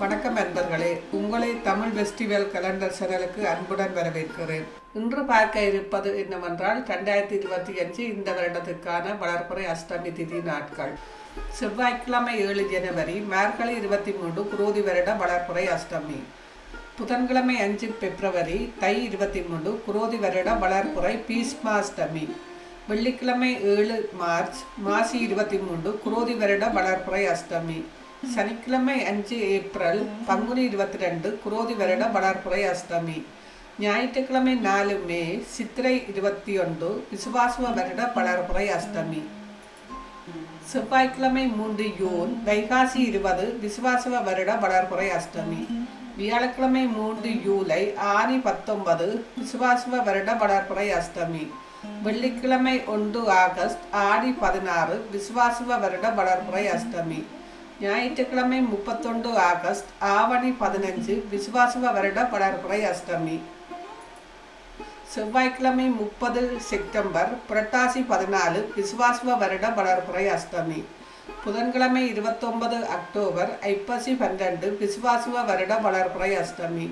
வணக்கம் நண்பர்களே. உங்களை தமிழ் ஃபெஸ்டிவல் கலண்டர் சேனலுக்கு அன்புடன் வரவேற்கிறேன். இன்று பார்க்க இருப்பது என்னவென்றால் ரெண்டாயிரத்தி இருபத்தி அஞ்சு இந்த வருடத்துக்கான வளர்ப்புறை அஷ்டமி திதி நாட்கள். செவ்வாய்க்கிழமை ஏழு ஜனவரி மார்கழி இருபத்தி மூன்று குரோதி வருட வளர்ப்புறை அஷ்டமி. புதன்கிழமை அஞ்சு பிப்ரவரி தை இருபத்தி மூன்று குரோதி வருட வளர்ப்புறை பீஸ்மாஷ்டமி வெள்ளிக்கிழமை ஏழு மார்ச் மாசி இருபத்தி மூன்று குரோதி வருட வளர்ப்புறை அஷ்டமி. சனிக்கிழமை அஞ்சு ஏப்ரல் பங்குனி இருபத்தி ரெண்டு குரோதி வருட வளர்ப்புறை அஷ்டமி ஞாயிற்றுக்கிழமை நாலு மே சித்திரை இருபத்தி ஒன்று விசுவாசுவ வருட வளர்ப்புறை அஷ்டமி செவ்வாய்க்கிழமை மூன்று யூன் வைகாசி இருபது விசுவாசுவ வருட வளர்ப்புறை அஷ்டமி வியாழக்கிழமை மூன்று ஜூலை ஆறு பத்தொன்பது விசுவாசுவ வருட வளர்ப்புறை அஷ்டமி வெள்ளிக்கிழமை ஒன்று ஆகஸ்ட் ஆடி பதினாறு விசுவாசுவ வருட வளர்ப்புறை அஷ்டமி ஞாயிற்றுக்கிழமை முப்பத்தொன்று ஆகஸ்ட் ஆவணி பதினஞ்சு விசுவாசுவ வருட வளர்ப்புறை அஷ்டமி. செவ்வாய்க்கிழமை முப்பது செப்டம்பர் புரட்டாசி பதினாலு விசுவாசுவ வருட வளர்ப்புறை அஷ்டமி. புதன்கிழமை இருபத்தொன்பது அக்டோபர் ஐப்பசி பன்னெண்டு விசுவாசுவ வருட வளர்ப்புறை அஷ்டமி.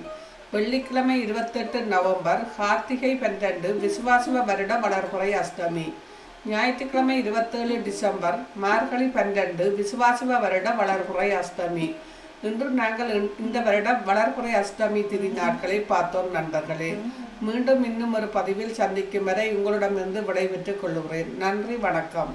வெள்ளிக்கிழமை இருபத்தெட்டு நவம்பர் கார்த்திகை பன்னெண்டு விசுவாசுவ வருட வளர்ப்புறை அஷ்டமி. ஞாயிற்றுக்கிழமை இருபத்தேழு டிசம்பர் மார்கழி பன்னெண்டு விசுவாசுவ வருட வளர்புறை அஷ்டமி. இன்று நாங்கள் இந்த வருடம் வளர்புறை அஷ்டமி திதி நாட்களை பார்த்தோம் நண்பர்களே. மீண்டும் இன்னும் ஒரு பதிவில் சந்திக்கும் வரை உங்களிடமிருந்து விடைபெற்றுக் கொள்கிறேன். நன்றி வணக்கம்.